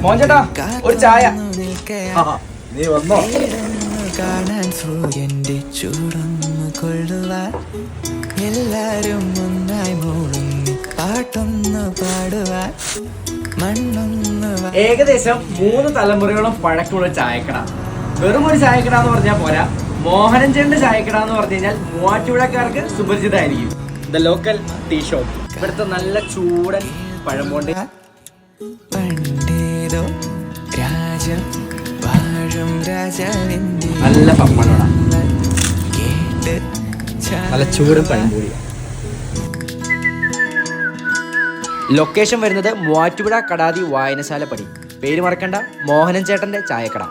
മോഞ്ചേട്ടാ ഒരു ചായ. ആ, നീ വന്നോ? കാണാൻ സൂര്യന്റെ ചൂടൊന്നു കൊള്ളുവാൻ എല്ലാരും ഒന്നായി മൂളുന്നു പാട്ടൊന്നു പാടുവാൻ മണ്ണൊന്ന് ഏകദേശം മൂന്ന് തലമുറയോളം പഴക്കമുള്ള ചായക്കട. വെറും ഒരു ചായക്കട എന്ന് പറഞ്ഞാൽ പോരാ. മോഹനൻ ചായക്കട എന്ന് പറഞ്ഞു കഴിഞ്ഞാൽ മൂവാറ്റുപുഴക്കാർക്ക് സുപരിചിതമായിരിക്കും. ദ ലോക്കൽ ടീ ഷോപ്പ് ഇവിടുത്തെ നല്ല ചൂടൻ പഴംപോണ്ടി പണ്ടേതോ രാജം വാഴും രാജാവിന്റെ നല്ല പപ്പടോട കേട്ട് നല്ല ചൂടും ലൊക്കേഷൻ വരുന്നത് മൂവാറ്റുപുഴ കടാതി വായനശാല പടി. പേര് മറക്കണ്ട മോഹനൻ ചേട്ടന്റെ ചായക്കട.